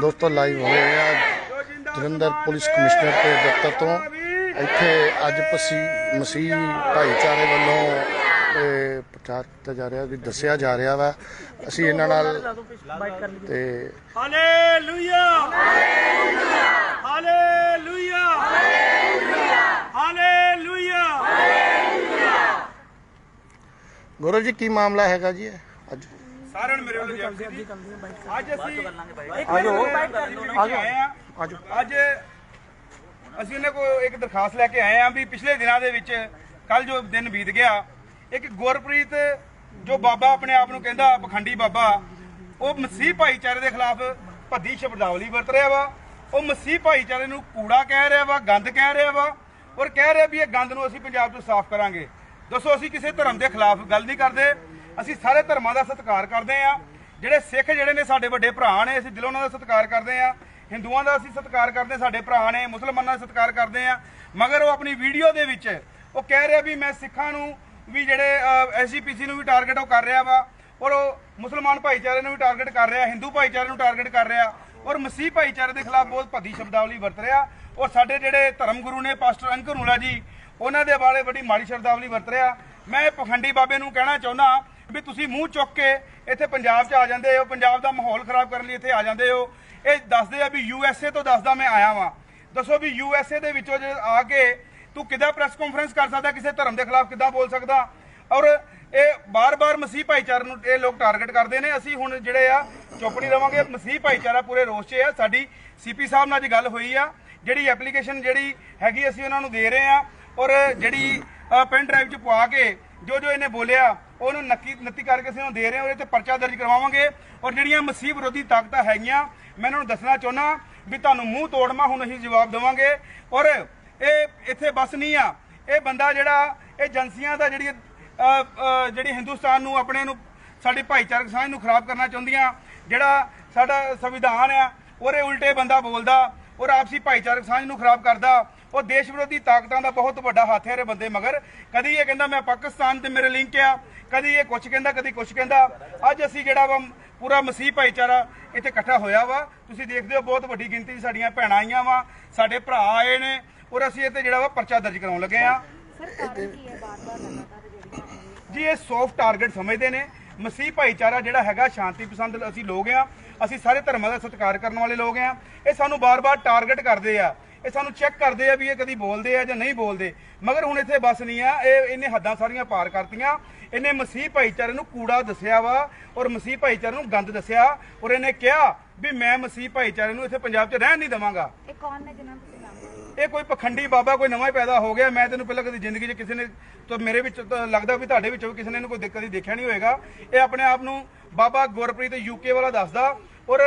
ਦੋਸਤੋ ਲਾਈਵ ਹੋ ਰਹੇ ਆ ਜਲੰਧਰ ਪੁਲਿਸ ਕਮਿਸ਼ਨਰ ਦੇ ਦਫ਼ਤਰ ਤੋਂ। ਇੱਥੇ ਅੱਜ ਪਸੀ ਮਸੀਹ ਭਾਈਚਾਰੇ ਵੱਲੋਂ ਪ੍ਰਚਾਰ ਕੀਤਾ ਜਾ ਰਿਹਾ ਕਿ ਦੱਸਿਆ ਜਾ ਰਿਹਾ ਵਾ। ਅਸੀਂ ਇਹਨਾਂ ਨਾਲ ਤੇ hallelujah hallelujah. Hallelujah. Hallelujah. Guru ji ਕੀ ਮਾਮਲਾ ਹੈਗਾ ਜੀ ਅੱਜ? ਸਾਰਿਆਂ ਨੂੰ ਮੇਰੇ ਵੱਲੋਂ ਜਲਦੀ ਜੀ ਅੱਜ ਅਸੀਂ ਆਜੋ। ਆਜੋ। ਆਏ ਆ। ਆਜੋ। ਅੱਜ ਅਸੀਂ ਉਹਨਾਂ ਕੋ ਇੱਕ ਦਰਖਾਸਤ ਲੈ ਕੇ ਆਏ ਆ ਵੀ ਪਿਛਲੇ ਦਿਨਾਂ ਦੇ ਵਿੱਚ ਕੱਲ ਜੋ ਦਿਨ ਬੀਤ ਗਿਆ ਇੱਕ ਗੁਰਪ੍ਰੀਤ ਜੋ ਬਾਬਾ ਆਪਣੇ ਆਪ ਨੂੰ ਕਹਿੰਦਾ ਪਖੰਡੀ ਬਾਬਾ ਉਹ ਮਸੀਹ ਭਾਈਚਾਰੇ ਦੇ ਖਿਲਾਫ ਭੱਦੀ ਸ਼ਬਦਾਵਲੀ ਵਰਤ ਰਿਹਾ ਵਾ। ਉਹ ਮਸੀਹ ਭਾਈਚਾਰੇ ਨੂੰ ਕੂੜਾ ਕਹਿ ਰਿਹਾ ਵਾ ਗੰਦ ਕਹਿ ਰਿਹਾ ਵਾ ਔਰ ਕਹਿ ਰਿਹਾ ਵੀ ਇਹ ਗੰਦ ਨੂੰ ਅਸੀਂ ਪੰਜਾਬ ਤੋਂ ਸਾਫ਼ ਕਰਾਂਗੇ। ਦੱਸੋ ਅਸੀਂ ਕਿਸੇ ਧਰਮ ਦੇ ਖਿਲਾਫ ਗੱਲ ਨਹੀਂ ਕਰਦੇ। ਅਸੀਂ ਸਾਰੇ ਧਰਮਾਂ ਦਾ ਸਤਿਕਾਰ ਕਰਦੇ ਆ ਜਿਹੜੇ ਸਿੱਖ ਜਿਹੜੇ ਨੇ ਸਾਡੇ ਵੱਡੇ ਭਰਾ ਨੇ, ਅਸੀਂ ਦਿਲੋਂ ਉਹਨਾਂ ਦਾ ਸਤਿਕਾਰ ਕਰਦੇ ਆ ਹਿੰਦੂਆਂ ਦਾ ਅਸੀਂ ਸਤਿਕਾਰ ਕਰਦੇ ਸਾਡੇ ਭਰਾ ਨੇ, ਮੁਸਲਮਾਨਾਂ ਦਾ ਸਤਿਕਾਰ ਕਰਦੇ ਆ ਮਗਰ ਉਹ ਆਪਣੀ ਵੀਡੀਓ ਦੇ ਵਿੱਚ ਉਹ ਕਹਿ ਰਿਹਾ ਵੀ ਮੈਂ ਸਿੱਖਾਂ ਨੂੰ ਵੀ ਜਿਹੜੇ ਐਸਜੀਪੀਸੀ ਨੂੰ ਵੀ ਟਾਰਗੇਟ ਉਹ ਕਰ ਰਿਹਾ ਵਾ ਔਰ ਉਹ ਮੁਸਲਮਾਨ ਭਾਈਚਾਰੇ ਨੂੰ ਵੀ ਟਾਰਗੇਟ ਕਰ ਰਿਹਾ, ਹਿੰਦੂ ਭਾਈਚਾਰੇ ਨੂੰ ਟਾਰਗੇਟ ਕਰ ਰਿਹਾ ਔਰ ਮਸੀਹ ਭਾਈਚਾਰੇ ਦੇ ਖਿਲਾਫ ਬਹੁਤ ਭੱਦੀ ਸ਼ਬਦਾਵਲੀ ਵਰਤ ਰਿਹਾ ਔਰ ਸਾਡੇ ਜਿਹੜੇ ਧਰਮ ਗੁਰੂ ਨੇ, ਪਾਸਟਰ ਅੰਕਰੂਲਾ ਜੀ, ਉਹਨਾਂ ਦੇ ਬਾਰੇ ਬੜੀ ਮਾੜੀ ਸ਼ਬਦਾਵਲੀ ਵਰਤ ਰਿਹਾ। ਮੈਂ ਪਖੰਡੀ ਬਾਬੇ ਨੂੰ ਕਹਿਣਾ ਚਾਹੁੰਦਾ ਵੀ ਤੁਸੀਂ ਮੂੰਹ ਚੁੱਕ ਕੇ ਇੱਥੇ ਪੰਜਾਬ 'ਚ ਆ ਜਾਂਦੇ ਹੋ, ਪੰਜਾਬ ਦਾ ਮਾਹੌਲ ਖਰਾਬ ਕਰਨ ਲਈ ਇੱਥੇ ਆ ਜਾਂਦੇ ਹੋ। ਇਹ ਦੱਸਦੇ ਆ ਵੀ ਯੂ ਐੱਸ ਏ ਤੋਂ ਦੱਸਦਾ ਮੈਂ ਆਇਆ ਵਾਂ। ਦੱਸੋ ਵੀ ਯੂ ਐੱਸ ਏ ਦੇ ਵਿੱਚੋਂ ਜੇ ਆ ਕੇ ਤੂੰ ਕਿੱਦਾਂ ਪ੍ਰੈਸ ਕਾਨਫਰੰਸ ਕਰ ਸਕਦਾ, ਕਿਸੇ ਧਰਮ ਦੇ ਖਿਲਾਫ ਕਿੱਦਾਂ ਬੋਲ ਸਕਦਾ? ਔਰ ਇਹ ਬਾਰ-ਬਾਰ ਮਸੀਹ ਭਾਈਚਾਰੇ ਨੂੰ ਇਹ ਲੋਕ ਟਾਰਗੇਟ ਕਰਦੇ ਨੇ। ਅਸੀਂ ਹੁਣ ਜਿਹੜੇ ਆ, ਚੁੱਪ ਨਹੀਂ ਰਵਾਂਗੇ। ਮਸੀਹ ਭਾਈਚਾਰਾ ਪੂਰੇ ਰੋਸ 'ਚ ਆ। ਸਾਡੀ ਸੀਪੀ ਸਾਹਿਬ ਨਾਲ ਅੱਜ ਗੱਲ ਹੋਈ ਆ। ਜਿਹੜੀ ਐਪਲੀਕੇਸ਼ਨ ਜਿਹੜੀ ਹੈਗੀ, ਅਸੀਂ ਉਹਨਾਂ ਨੂੰ ਦੇ ਰਹੇ ਆ। ਔਰ ਜਿਹੜੀ ਪੈਨ ਡਰਾਈਵ 'ਚ ਪਵਾ ਕੇ ਜੋ ਜੋ ਇਹਨੇ ਬੋਲਿਆ, ਉਹਨੂੰ ਨੱਕੀ ਨੱਤੀ ਕਰਕੇ ਅਸੀਂ ਉਹਨੂੰ ਦੇ ਰਹੇ ਹਾਂ, ਉਹਦੇ ਤੇ ਪਰਚਾ ਦਰਜ ਕਰਵਾਵਾਂਗੇ। ਔਰ ਜਿਹੜੀਆਂ ਮਸੀਹ ਵਿਰੋਧੀ ਤਾਕਤਾਂ ਹੈਗੀਆਂ, ਮੈਂ ਇਹਨਾਂ ਨੂੰ ਦੱਸਣਾ ਚਾਹੁੰਦਾ ਵੀ ਤੁਹਾਨੂੰ ਮੂੰਹ ਤੋੜਮਾ, ਹੁਣ ਅਸੀਂ ਜਵਾਬ ਦੇਵਾਂਗੇ। ਔਰ ਇਹ ਇੱਥੇ ਬਸ ਨਹੀਂ ਆ। ਇਹ ਬੰਦਾ ਜਿਹੜਾ, ਇਹ ਏਜੰਸੀਆਂ ਦਾ ਜਿਹੜੀ ਜਿਹੜੀ ਹਿੰਦੁਸਤਾਨ ਨੂੰ ਆਪਣੇ ਨੂੰ, ਸਾਡੀ ਭਾਈਚਾਰਕ ਸਾਂਝ ਨੂੰ ਖਰਾਬ ਕਰਨਾ ਚਾਹੁੰਦੀਆਂ, ਜਿਹੜਾ ਸਾਡਾ ਸੰਵਿਧਾਨ ਆ, ਉਹਦੇ ਉਲਟੇ ਬੰਦਾ ਬੋਲਦਾ, ਔਰ ਆਪਸੀ ਭਾਈਚਾਰਕ ਸਾਂਝ ਨੂੰ ਖਰਾਬ ਕਰਦਾ। ਉਹ ਦੇਸ਼ ਵਿਰੋਧੀ ਤਾਕਤਾਂ ਦਾ ਬਹੁਤ ਵੱਡਾ ਹੱਥ ਹੈ ਇਹਦੇ ਬੰਦੇ ਮਗਰ। ਕਦੀ ਇਹ ਕਹਿੰਦਾ ਮੈਂ ਪਾਕਿਸਤਾਨ ਤੇ ਮੇਰੇ ਲਿੰਕ ਆ ਕਦੀ ਇਹ ਕੁਝ ਕਹਿੰਦਾ ਕਦੀ ਕੁਝ ਕਹਿੰਦਾ। ਅੱਜ ਅਸੀਂ ਜਿਹੜਾ ਵਾ ਪੂਰਾ ਮਸੀਹ ਭਾਈਚਾਰਾ ਇੱਥੇ ਇਕੱਠਾ ਹੋਇਆ ਵਾ। ਤੁਸੀਂ ਦੇਖਦੇ ਹੋ ਬਹੁਤ ਵੱਡੀ ਗਿਣਤੀ ਸਾਡੀਆਂ ਭੈਣਾਂ ਆਈਆਂ ਵਾ ਸਾਡੇ ਭਰਾ ਆਏ ਨੇ ਔਰ ਅਸੀਂ ਇੱਥੇ ਜਿਹੜਾ ਵਾ ਪਰਚਾ ਦਰਜ ਕਰਾਉਣ ਲੱਗੇ ਆ ਜੀ ਇਹ ਸੌਫਟ ਟਾਰਗੇਟ ਸਮਝਦੇ ਨੇ। ਮਸੀਹ ਭਾਈਚਾਰਾ ਜਿਹੜਾ ਹੈਗਾ ਸ਼ਾਂਤੀ ਪਸੰਦ ਅਸੀਂ ਲੋਕ ਆ ਅਸੀਂ ਸਾਰੇ ਧਰਮਾਂ ਦਾ ਸਤਿਕਾਰ ਕਰਨ ਵਾਲੇ ਲੋਕ ਆ ਇਹ ਸਾਨੂੰ ਬਾਰ-ਬਾਰ ਟਾਰਗੇਟ ਕਰਦੇ ਆ। ਇਹ ਸਾਨੂੰ ਚੈੱਕ ਕਰਦੇ ਆ ਵੀ ਇਹ ਕਦੀ ਬੋਲਦੇ ਆ ਜਾਂ ਨਹੀਂ ਬੋਲਦੇ। ਮਗਰ ਹੁਣ ਇੱਥੇ ਬਸ ਨਹੀਂ ਆ ਇਹ ਇਹਨੇ ਹੱਦਾਂ ਸਾਰੀਆਂ ਪਾਰ ਕਰਤੀਆਂ। ਇਹਨੇ ਮਸੀਹ ਭਾਈਚਾਰੇ ਨੂੰ ਕੂੜਾ ਦੱਸਿਆ ਵਾ ਔਰ ਮਸੀਹ ਭਾਈਚਾਰੇ ਨੂੰ ਗੰਦ ਦੱਸਿਆ ਔਰ ਇਹਨੇ ਕਿਹਾ ਵੀ ਮੈਂ ਮਸੀਹ ਭਾਈਚਾਰੇ ਨੂੰ ਇੱਥੇ ਪੰਜਾਬ 'ਚ ਰਹਿਣ ਨਹੀਂ ਦਵਾਂਗਾ। ਇਹ ਕੌਣ ਨੇ ਤੁਸੀਂ ਲਿਆ? ਇਹ ਕੋਈ ਪਖੰਡੀ ਬਾਬਾ ਕੋਈ ਨਵਾਂ ਹੀ ਪੈਦਾ ਹੋ ਗਿਆ। ਮੈਂ ਤੈਨੂੰ ਪਹਿਲਾਂ ਕਦੀ ਜ਼ਿੰਦਗੀ 'ਚ ਕਿਸੇ ਨੇ ਤਾਂ ਮੇਰੇ ਵਿੱਚ ਤਾਂ ਲੱਗਦਾ ਵੀ ਤੁਹਾਡੇ ਵਿੱਚੋਂ ਵੀ ਕਿਸੇ ਨੇ ਇਹਨੂੰ ਕੋਈ ਦਿੱਕਤ ਹੀ ਦੇਖਿਆ ਨਹੀਂ ਹੋਏਗਾ। ਇਹ ਆਪਣੇ ਆਪ ਨੂੰ ਬਾਬਾ ਗੁਰਪ੍ਰੀਤ ਯੂਕੇ ਵਾਲਾ ਦੱਸਦਾ ਔਰ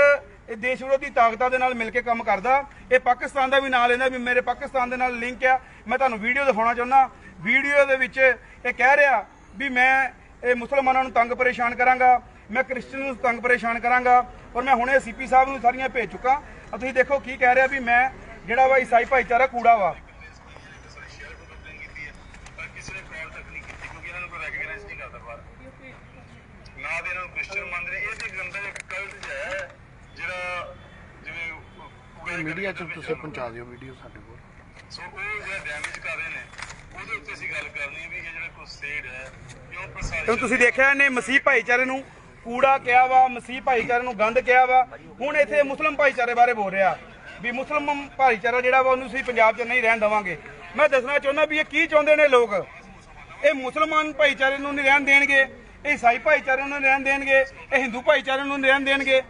ਇਹ ਦੇਸ਼ ਵਿਰੋਧੀ ਤਾਕਤਾਂ ਦੇ ਨਾਲ ਮਿਲ ਕੇ ਕੰਮ ਕਰਦਾ। ਇਹ ਪਾਕਿਸਤਾਨ ਦਾ ਵੀ ਨਾਂ ਲੈਂਦਾ ਵੀ ਮੇਰੇ ਪਾਕਿਸਤਾਨ ਦੇ ਨਾਲ ਲਿੰਕ ਆ। ਮੈਂ ਤੁਹਾਨੂੰ ਵੀਡੀਓ ਦਿਖਾਉਣਾ ਚਾਹੁੰਦਾ। ਵੀਡੀਓ ਦੇ ਵਿੱਚ ਇਹ ਕਹਿ ਰਿਹਾ ਵੀ ਮੈਂ ਇਹ ਮੁਸਲਮਾਨਾਂ ਨੂੰ ਤੰਗ ਪਰੇਸ਼ਾਨ ਕਰਾਂਗਾ, ਮੈਂ ਕ੍ਰਿਸਚਨ ਨੂੰ ਤੰਗ ਪਰੇਸ਼ਾਨ ਕਰਾਂਗਾ ਔਰ ਮੈਂ ਹੁਣੇ ਸੀਪੀ ਸਾਹਿਬ ਨੂੰ ਸਾਰੀਆਂ ਭੇਜ ਚੁੱਕਾ। ਆ ਤੁਸੀਂ ਦੇਖੋ ਕੀ ਕਹਿ ਰਿਹਾ ਵੀ ਮੈਂ ਜਿਹੜਾ ਵਾ ਈਸਾਈ ਭਾਈਚਾਰਾ ਕੂੜਾ ਵਾ। ਨਾ ਦੇ ਨੂੰ ਕ੍ਰਿਸਚੀਅਨ ਮੰਨਦੇ ਨੇ ਇਹ ਤੇ ਗੰਦਾ ਇੱਕ ਕਲਟ ਜਿਹਾ ਹੈ। ਜਿਹੜਾ ਜਿਵੇਂ ਕੂੜੇ ਮੀਡੀਆ 'ਚ ਤੁਸੀਂ ਪਹੁੰਚਾ ਦਿਓ ਵੀਡੀਓ ਸਾਡੇ ਕੋਲ। ਸੋ ਉਹ ਜਿਹੜਾ ਡੈਮੇਜ ਕਰ ਰਹੇ ਨੇ ਉਹਦੇ ਉੱਤੇ ਅਸੀਂ ਗੱਲ ਕਰਨੀ ਹੈ ਵੀ ਇਹ ਜਿਹੜਾ ਕੁਸੇਡ ਹੈ ਕਿਉਂ ਪ੍ਰਸਾਰਿਤ ਤੁਸੀਂ ਦੇਖਿਆ ਇਹਨੇ ਮਸੀਹ ਭਾਈਚਾਰੇ ਨੂੰ ਕੂੜਾ ਕਿਹਾ ਵਾ ਮਸੀਹ ਭਾਈਚਾਰੇ ਨੂੰ ਗੰਦ ਕਿਹਾ ਵਾ। ਹੁਣ ਇੱਥੇ ਮੁਸਲਮ ਭਾਈਚਾਰੇ ਬਾਰੇ ਬੋਲ ਰਿਹਾ ਵੀ ਮੁਸਲਮ ਭਾਈਚਾਰਾ ਜਿਹੜਾ ਵਾ ਉਹਨੂੰ ਅਸੀਂ ਪੰਜਾਬ 'ਚ ਨਹੀਂ ਰਹਿਣ ਦੇਵਾਂਗੇ। ਮੈਂ ਦੱਸਣਾ ਚਾਹੁੰਦਾ ਵੀ ਇਹ ਕੀ ਚਾਹੁੰਦੇ ਨੇ ਲੋਕ? ਇਹ ਮੁਸਲਮਾਨ ਭਾਈਚਾਰੇ ਨੂੰ ਨਹੀਂ ਰਹਿਣ ਦੇਣਗੇ ਇਹ ਈਸਾਈ ਭਾਈਚਾਰੇ ਨੂੰ ਨਹੀਂ ਰਹਿਣ ਦੇਣਗੇ ਇਹ ਹਿੰਦੂ ਭਾਈਚਾਰੇ ਨੂੰ ਨਹੀਂ ਰਹਿਣ ਦੇਣਗੇ।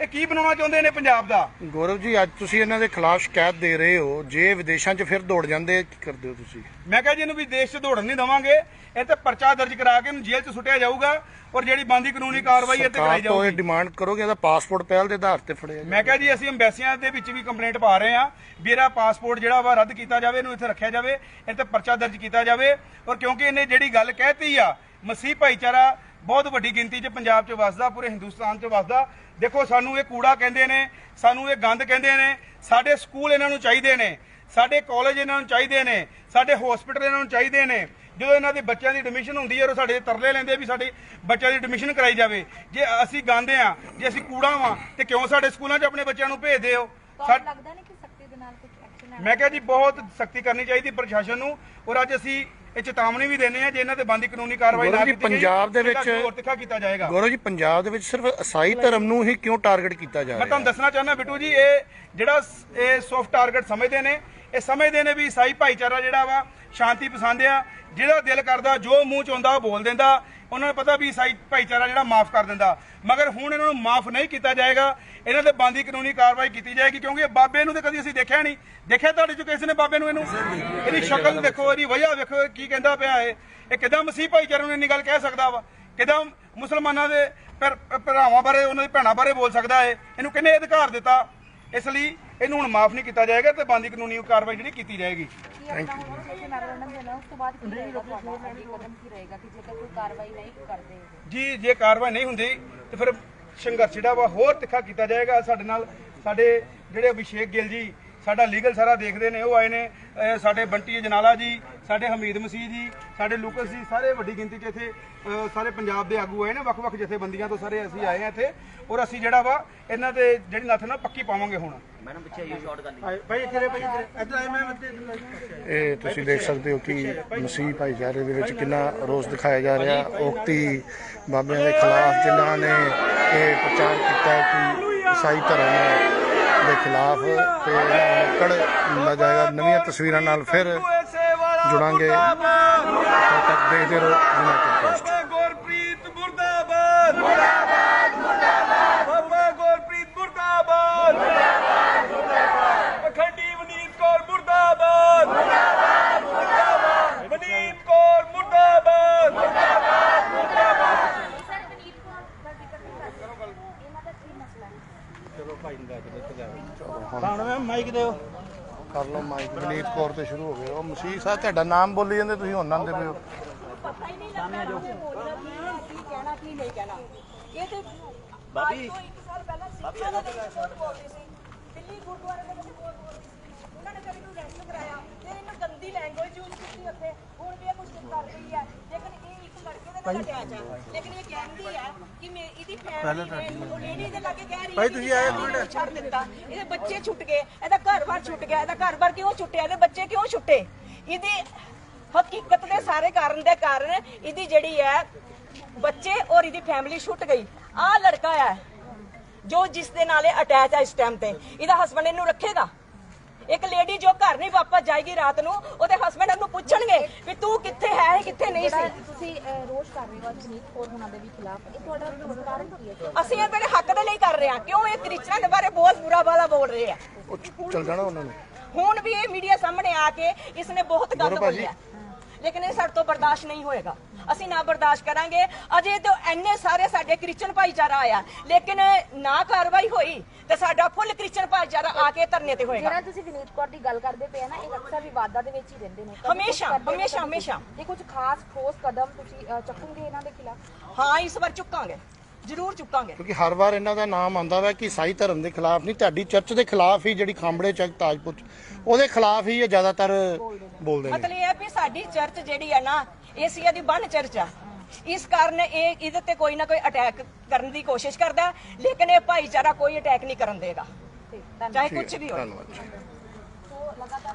ਇਹ ਕੀ ਬਣਾਉਣਾ ਚਾਹੁੰਦੇ ਨੇ ਪੰਜਾਬ ਦਾ? ਗੌਰਵ ਜੀ ਅੱਜ ਤੁਸੀਂ ਇਹਨਾਂ ਦੇ ਖਿਲਾਫ ਸ਼ਿਕਾਇਤ ਦੇ ਰਹੇ ਹੋ। ਜੇ ਵਿਦੇਸ਼ਾਂ 'ਚ ਫਿਰ ਦੌੜ ਜਾਂਦੇ ਕੀ ਕਰਦੇ ਹੋ ਤੁਸੀਂ? ਮੈਂ ਕਿਹਾ ਜੀ ਇਹਨੂੰ ਵੀ ਦੇਸ਼ 'ਚ ਦੌੜਨ ਨਹੀਂ ਦਵਾਂਗੇ। ਇਹ ਤੇ ਪਰਚਾ ਦਰਜ ਕਰਾ ਕੇ ਇਹਨੂੰ ਜੇਲ੍ਹ 'ਚ ਸੁੱਟਿਆ ਜਾਊਗਾ ਔਰ ਜਿਹੜੀ ਬੰਦੀ ਕਾਨੂੰਨੀ ਕਾਰਵਾਈ ਤੇ ਸਰਕਾਰ ਕਰਾਈ ਤੋਂ ਇਹ ਜਾਊਗੀ। ਡਿਮਾਂਡ ਕਰੋਗੇ ਇਹਦਾ ਪਾਸਪੋਰਟ ਪਹਿਲ ਦੇ ਆਧਾਰ ਤੇ ਫੜਿਆ। ਮੈਂ ਕਿਹਾ ਜੀ ਅਸੀਂ ਅੰਬੈਸੀਆਂ ਦੇ ਵਿੱਚ ਵੀ ਕੰਪਲੇਂਟ ਪਾ ਰਹੇ ਹਾਂ ਵੀ ਇਹਦਾ ਪਾਸਪੋਰਟ ਜਿਹੜਾ ਵਾ ਰੱਦ ਕੀਤਾ ਜਾਵੇ ਇਹਨੂੰ ਇੱਥੇ ਰੱਖਿਆ ਜਾਵੇ ਇਹ ਤੇ ਪਰਚਾ ਦਰਜ ਕੀਤਾ ਜਾਵੇ। ਔਰ ਕਿਉਂਕਿ ਇਹਨੇ ਜਿਹੜੀ ਗੱਲ ਕਹਿਤੀ ਆ ਮਸੀਹ ਭਾਈਚਾਰਾ ਬਹੁਤ ਵੱਡੀ ਗਿਣਤੀ 'ਚ ਪੰਜਾਬ 'ਚ ਵਸਦਾ ਪੂਰੇ ਹਿੰਦੁਸਤਾਨ 'ਚ ਵਸਦਾ। ਦੇਖੋ ਸਾਨੂੰ ਇਹ ਕੂੜਾ ਕਹਿੰਦੇ ਨੇ ਸਾਨੂੰ ਇਹ ਗੰਦ ਕਹਿੰਦੇ ਨੇ ਸਾਡੇ ਸਕੂਲ ਇਹਨਾਂ ਨੂੰ ਚਾਹੀਦੇ ਨੇ ਸਾਡੇ ਕਾਲਜ ਇਹਨਾਂ ਨੂੰ ਚਾਹੀਦੇ ਨੇ ਸਾਡੇ ਹਸਪੀਟਲ ਇਹਨਾਂ ਨੂੰ ਚਾਹੀਦੇ ਨੇ। ਜਦੋਂ ਇਹਨਾਂ ਦੇ ਬੱਚਿਆਂ ਦੀ ਐਡਮਿਸ਼ਨ ਹੁੰਦੀ ਹੈ ਉਹ ਸਾਡੇ ਤਰਲੇ ਲੈਂਦੇ ਵੀ ਸਾਡੇ ਬੱਚਿਆਂ ਦੀ ਐਡਮਿਸ਼ਨ ਕਰਾਈ ਜਾਵੇ। ਜੇ ਅਸੀਂ ਗਾਉਂਦੇ ਆ ਜੇ ਅਸੀਂ ਕੂੜਾ ਵਾਂ ਤੇ ਕਿਉਂ ਸਾਡੇ ਸਕੂਲਾਂ 'ਚ ਆਪਣੇ ਬੱਚਿਆਂ ਨੂੰ ਭੇਜਦੇ ਹੋ? ਤੁਹਾਨੂੰ ਲੱਗਦਾ ਨਹੀਂ ਕਿ ਸਖਤੀ ਦੇ ਨਾਲ ਕੁਝ ਐਕਸ਼ਨ ਮੈਂ ਕਿਹਾ ਜੀ ਬਹੁਤ ਸਖਤੀ ਕਰਨੀ ਚਾਹੀਦੀ ਪ੍ਰਸ਼ਾਸਨ ਨੂੰ ਔਰ ਅੱਜ ਅਸੀਂ ਇਹ ਚੇਤਾਵਨੀ ਵੀ ਦਿੰਦੇ ਆ ਜੇ ਇਹਨਾਂ ਤੇ ਬੰਦੀ ਕਾਨੂੰਨੀ ਕਾਰਵਾਈ ਨਾ ਜੀ, ਕੀਤੀ ਗਈ, ਪੰਜਾਬ ਦੇ ਵਿੱਚ- ਹੋਰ ਤਿੱਖਾ ਕੀਤਾ ਜਾਏਗਾ। ਗੌਰਵ ਜੀ ਪੰਜਾਬ ਦੇ ਵਿੱਚ ਸਿਰਫ ਈਸਾਈ ਧਰਮ ਨੂੰ ਹੀ ਕਿਉਂ ਟਾਰਗੇਟ ਕੀਤਾ ਜਾ ਮੈਂ ਰਿਹਾ? ਤੁਹਾਨੂੰ ਦੱਸਣਾ ਚਾਹੁੰਦਾ ਬਿੱਟੂ ਜੀ ਇਹ ਜਿਹੜਾ ਸ- ਇਹ ਸੌਫਟ ਟਾਰਗੇਟ ਸਮਝਦੇ ਨੇ ਇਹ ਸਮਝਦੇ ਨੇ ਵੀ ਈਸਾਈ ਭਾਈਚਾਰਾ ਜਿਹੜਾ ਵਾ ਸ਼ਾਂਤੀ ਪਸੰਦ ਆ ਜਿਹੜਾ ਦਿਲ ਕਰਦਾ ਜੋ ਮੂੰਹ ਚ ਆਉਂਦਾ ਉਹ ਬੋਲ ਦਿੰਦਾ ਉਹਨਾਂ ਨੂੰ ਪਤਾ ਵੀ ਈਸਾਈ ਭਾਈਚਾਰਾ ਜਿਹੜਾ ਮਾਫ ਕਰ ਦਿੰਦਾ। ਮਗਰ ਹੁਣ ਇਹਨਾਂ ਨੂੰ ਮਾਫ ਨਹੀਂ ਕੀਤਾ ਜਾਏਗਾ। ਇਹਨਾਂ ਤੇ ਬੰਦੀ ਕਾਨੂੰਨੀ ਕਾਰਵਾਈ ਕੀਤੀ ਜਾਏਗੀ, ਕਿਉਂਕਿ ਬਾਬੇ ਨੂੰ ਤੇ ਕਦੀ ਅਸੀਂ ਦੇਖਿਆ ਨਹੀਂ। ਦੇਖਿਆ ਤੁਹਾਡੇ ਚੋਂ ਕਿਸੇ ਨੇ ਬਾਬੇ ਨੂੰ ਇਹਨੂੰ? ਇਹਦੀ ਸ਼ਕਲ ਦੇਖੋ, ਇਹਦੀ ਵਜ੍ਹਾ ਵੇਖੋ, ਇਹ ਕੀ ਕਹਿੰਦਾ ਪਿਆ ਇਹ। ਇਹ ਕਿਦਾਂ ਮਸੀਹ ਭਾਈਚਾਰੇ ਨੂੰ ਇੰਨੀ ਗੱਲ ਕਹਿ ਸਕਦਾ ਵਾ? ਕਿਦਾਂ ਮੁਸਲਮਾਨਾਂ ਦੇ ਭਰਾਵਾਂ ਬਾਰੇ, ਉਹਨਾਂ ਦੀ ਭੈਣਾਂ ਬਾਰੇ ਬੋਲ ਸਕਦਾ ਹੈ ਇਹਨੂੰ ਕਿਹਨੇ ਅਧਿਕਾਰ ਦਿੱਤਾ? ਇਸ ਲਈ ਇਹਨੂੰ ਹੁਣ ਮਾਫ ਨਹੀਂ ਕੀਤਾ ਜਾਏਗਾ ਤੇ ਬੰਦੀ ਕਾਨੂੰਨੀ ਕਾਰਵਾਈ ਜਿਹੜੀ ਕੀਤੀ ਜਾਏਗੀ। ਕੀ ਆਪਣਾ ਹੋਰ ਸੋਸ਼ਲ ਮੈਮੋਰੰਡਮ ਦੇਣਾ ਉਸ ਤੋਂ ਬਾਅਦ ਕੀ ਰਹੇਗਾ ਤੁਹਾਡਾ ਅੱਗੇ ਕਦਮ ਕੀ ਰਹੇਗਾ ਕਿ ਜੇਕਰ ਕੋਈ ਕਾਰਵਾਈ ਨਹੀਂ ਕਰਦੇ ਜੀ ਜੇ ਕਾਰਵਾਈ ਨਹੀਂ ਹੁੰਦੀ ਤੇ ਫਿਰ ਸੰਘਰਸ਼ ਜਿਹੜਾ ਵਾ ਹੋਰ ਤਿੱਖਾ ਕੀਤਾ ਜਾਏਗਾ। ਸਾਡੇ ਨਾਲ ਸਾਡੇ ਜਿਹੜੇ ਅਭਿਸ਼ੇਕ ਗਿੱਲ ਜੀ ਸਾਡਾ ਲੀਗਲ ਸਾਰਾ ਦੇਖਦੇ ਨੇ ਉਹ ਆਏ ਨੇ ਸਾਡੇ ਬੰਟੀ ਜਨਾਲਾ ਜੀ ਸਾਡੇ ਹਮੀਦ ਮਸੀਹ ਜੀ ਸਾਡੇ ਲੂਕਸ ਜੀ ਸਾਰੇ ਵੱਡੀ ਗਿਣਤੀ 'ਚ ਇੱਥੇ ਸਾਰੇ ਪੰਜਾਬ ਦੇ ਆਗੂ ਆਏ ਨੇ ਵੱਖ-ਵੱਖ ਜਥੇਬੰਦੀਆਂ ਤੋਂ ਸਾਰੇ ਅਸੀਂ ਆਏ ਆ ਇੱਥੇ ਔਰ ਅਸੀਂ ਜਿਹੜਾ ਵਾ ਇਹਨਾਂ ਤੇ ਜਿਹੜੀ ਨੱਥ ਨਾ ਪੱਕੀ ਪਾਵਾਂਗੇ ਹੁਣ। ਇਹ ਤੁਸੀਂ ਦੇਖ ਸਕਦੇ ਹੋ ਕਿ ਮਸੀਹ ਭਾਈਚਾਰੇ ਦੇ ਵਿੱਚ ਕਿੰਨਾ ਰੋਸ ਦਿਖਾਇਆ ਜਾ ਰਿਹਾ। ਉਕਤੀ ਬਾਬਿਆਂ ਦੇ ਖਿਲਾਫ ਜਿਨ੍ਹਾਂ ਨੇ ਇਹ ਪ੍ਰਚਾਰ ਕੀਤਾ ਕਿ ਈਸਾਈ ਧਰਮ ਦੇ ਖਿਲਾਫ ਤੇ ਕੜ ਮਿਲਾ ਜਾਏਗਾ ਨਵੀਆਂ ਤਸਵੀਰਾਂ ਨਾਲ ਫਿਰ ਜੁੜਾਂਗੇ। ਤੱਕ ਦੇਖਦੇ ਰਹੋ ਯੂਨਾਈਟਿਡ ਪੋਸਟ ਬਾਬਾ ਗੁਰਪ੍ਰੀਤ ਮੁਰਦਾਬਾਦ ਮੁਰਦਾਬਾਦ ਮੁਰਦਾਬਾਦ ਬਾਬਾ ਗੁਰਪ੍ਰੀਤ ਮੁਰਦਾਬਾਦ ਮੁਰਦਾਬਾਦ ਮੁਰਦਾਬਾਦ ਅਖੰਡੀ ਵਨੀਤ ਕੌਰ ਮੁਰਦਾਬਾਦ ਮੁਰਦਾਬਾਦ ਮੁਰਦਾਬਾਦ ਵਨੀਤ ਕੌਰ ਮੁਰਦਾਬਾਦ ਸਰ ਪਨੀਤ ਕੌਰ ਦਾ ਜ਼ਿਕਰ ਨਹੀਂ ਕਰਦੇ ਇਹਨਾਂ ਦਾ ਕੀ ਮਸਲਾ ਹੈ ਬਨੀਤ ਕੌਰ ਤੇ ਸ਼ੁਰੂ ਹੋ ਗਏ। ਉਹ ਮਸੀਹ ਸਾਹਿਬ ਤੁਹਾਡਾ ਨਾਮ ਬੋਲੀ ਜਾਂਦੇ ਤੁਸੀਂ ਹੁਣ ਆਂਦੇ ਪਏ ਹੋ। ਪਤਾ ਹੀ ਨਹੀਂ ਲੱਗਦਾ ਕਿ ਬੋਲਣਾ ਕੀ ਹੈ ਕੀ ਕਹਿਣਾ ਕੀ ਨਹੀਂ ਕਹਿਣਾ ਇਹ ਤੇ ਬਾਬੀ ਇੱਕ ਸਾਲ ਪਹਿਲਾਂ ਸਿੱਖਾਂ ਦੇ ਵਿੱਚ ਵੋਟ ਬੋਲਦੇ ਸੀ। ਦਿੱਲੀ ਗੁਰਦੁਆਰੇ ਦੇ ਵਿੱਚ ਵੋਟ ਬੋਲਦੇ ਸੀ। ਉਹਨਾਂ ਨੇ ਕਦੀ ਨੂੰ ਰੈਸਟ ਕਰਾਇਆ? ਤੇ ਇਹਨੂੰ ਗੰਦੀ ਲੈਂਗੁਏਜ ਯੂਜ਼ ਕੀਤੀ ਉੱਥੇ। ਹੁਣ ਵੀ ਇਹ ਕੁਝ ਕਰ ਰਹੀ ਹੈ। ਲੇਕਿਨ ਇਹ ਇੱਕ ਲੜਕੇ ਦੇ ਨਾਲ ਅਟੈਚ ਹੈ ਲੇਕਿਨ ਇਹ ਕਹਿੰਦੀ ਹੈ ਕਿ ਮੈਂ ਇਹਦੀ ਫੈਮਿਲੀ ਨੇ ਉਹ ਲੇਡੀ ਦੇ ਲਾਗੇ ਕਹਿ ਰਹੀ ਹੈ ਤੁਸੀਂ ਆਏ ਛੱਡ ਦਿੱਤਾ। ਇਹਦੇ ਬੱਚੇ ਛੁੱਟ ਗਏ ਇਹਦਾ ਘਰ-ਬਾਰ ਛੁੱਟ ਗਿਆ ਇਹਦਾ ਘਰ-ਬਾਰ ਕਿਉਂ ਛੁੱਟਿਆ ਇਹਦੇ ਬੱਚੇ ਕਿਉਂ ਛੁੱਟੇ? ਇਹਦੀ ਹਕੀਕਤ ਦੇ ਸਾਰੇ ਕਾਰਨ ਦੇ ਕਾਰਨ ਇਹਦੀ ਜਿਹੜੀ ਹੈ ਬੱਚੇ ਔਰ ਇਹਦੀ ਫੈਮਿਲੀ ਛੁੱਟ ਗਈ। ਆਹ ਲੜਕਾ ਹੈ ਜੋ ਜਿਸ ਦੇ ਨਾਲ ਇਹ ਅਟੈਚ ਹੈ ਇਸ ਟਾਈਮ ਤੇ। ਇਹਦਾ ਹਸਬੰਡ ਇਹਨੂੰ ਰੱਖੇਗਾ? ਇੱਕ ਲੇਡੀ ਜੋ ਘਰ ਨਹੀਂ ਵਾਪਸ ਜਾਏਗੀ ਰਾਤ ਨੂੰ ਉਹਦੇ ਹਸਬੰਡ ਉਹਨੂੰ ਪੁੱਛਣਗੇ ਵੀ ਤੂੰ ਕਿੱਥੇ ਹੈ ਕਿੱਥੇ ਨਹੀਂ ਸੀ। ਤੁਸੀਂ ਰੋਸ਼ ਕਰ ਰਹੇ ਹੋ ਪਨੀਤ ਕੌਰ ਹੋਣਾ ਦੇ ਵੀ ਖਿਲਾਫ ਇਹ ਤੁਹਾਡਾ ਕਾਰਨ ਕੀ ਹੈ? ਅਸੀਂ ਇਹ ਮੇਰੇ ਹੱਕ ਦੇ ਲਈ ਕਰ ਰਹੇ ਹਾਂ ਕਿਉਂ ਇਹ ਕ੍ਰਿਸਚਨਾਂ ਦੇ ਬਾਰੇ ਬਹੁਤ ਬੁਰਾ ਬਾਲਾ ਬੋਲ ਰਹੇ ਆ? ਚੱਲ ਜਾਣਾ ਉਹਨਾਂ ਨੇ। ਹੁਣ ਵੀ ਇਹ ਮੀਡੀਆ ਸਾਹਮਣੇ ਆ ਕੇ ਇਸਨੇ ਬਹੁਤ ਗੌਰਵ ਭਾਜੀ। ਬੋਲਿਆ। ਲੇਕਿਨ ਇਹ ਸਾਡੇ ਤੋਂ ਬਰਦਾਸ਼ਤ ਨਹੀਂ ਹੋਏਗਾ। ਅਸੀਂ ਨਾ ਬਰਦਾਸ਼ਤ ਕਰਾਂਗੇ। ਅਜੇ ਤਾਂ ਇੰਨੇ ਸਾਰੇ ਸਾਡੇ ਕ੍ਰਿਸਚਨ ਭਾਈਚਾਰਾ ਆਇਆ। ਲੇਕਿਨ ਨਾ ਕਾਰਵਾਈ ਹੋਈ ਤੇ ਸਾਡਾ ਫੁੱਲ ਕ੍ਰਿਸਚਨ ਭਾਈਚਾਰਾ ਆ ਕੇ ਧਰਨੇ ਤੇ ਹੋਏਗਾ। ਜਿਹੜਾ ਤੁਸੀਂ ਵਿਨੀਤ ਕੌਰ ਦੀ ਗੱਲ ਕਰਦੇ ਪਏ ਆ ਨਾ ਇਹ ਅਕਸਰ ਵਿਵਾਦਾਂ ਦੇ ਵਿੱਚ ਹੀ ਰਹਿੰਦੇ ਨੇ। ਹਮੇਸ਼ਾ, ਹਮੇਸ਼ਾ। ਹਮੇਸ਼ਾ। ਇਹ ਕੁਝ ਖਾਸ ਠੋਸ ਕਦਮ ਤੁਸੀਂ ਚੱਕੋਗੇ ਇਹਨਾਂ ਦੇ ਖਿਲਾਫ? ਹਾਂ ਇਸ ਵਾਰ ਚੁੱਕਾਂਗੇ। ਜ਼ਰੂਰ ਚੁੱਕਾਂਗੇ। ਕਿਉਂਕਿ ਹਰ ਵਾਰ ਇਹਨਾਂ ਦਾ ਨਾਮ ਆਉਂਦਾ ਵਾ ਕਿ ਈਸਾਈ ਧਰਮ ਦੇ ਖਿਲਾਫ ਨਹੀਂ ਤੁਹਾਡੀ ਚਰਚ ਦੇ ਖਿਲਾਫ ਹੀ ਜਿਹੜੀ ਖਾਂਬੜੇ ਚੱਕ ਤਾਜਪੁਰ ਉਹਦੇ ਖਿਲਾਫ ਹੀ ਇਹ ਜ਼ਿਆਦਾਤਰ ਬੋਲਦੇ ਨੇ। ਮਤਲਬ ਇਹ ਹੈ ਵੀ ਸਾਡੀ ਚਰਚ ਜਿਹੜੀ ਹੈ ਨਾ ਏਸੀਆ ਦੀ ਬੰਨ ਚਰਚ ਆ। ਇਸ ਕਾਰਨ ਇਹ ਇਹਦੇ ਤੇ ਕੋਈ ਨਾ ਕੋਈ ਅਟੈਕ ਕਰਨ ਦੀ ਕੋਸ਼ਿਸ਼ ਕਰਦਾ ਲੇਕਿਨ ਇਹ ਭਾਈਚਾਰਾ ਕੋਈ ਅਟੈਕ ਨਹੀਂ ਕਰਨ ਦੇਗਾ। ਚਾਹੇ ਕੁਝ ਵੀ ਹੋਵੇ ਧੰਨਵਾਦ ਲਗਾਤਾਰ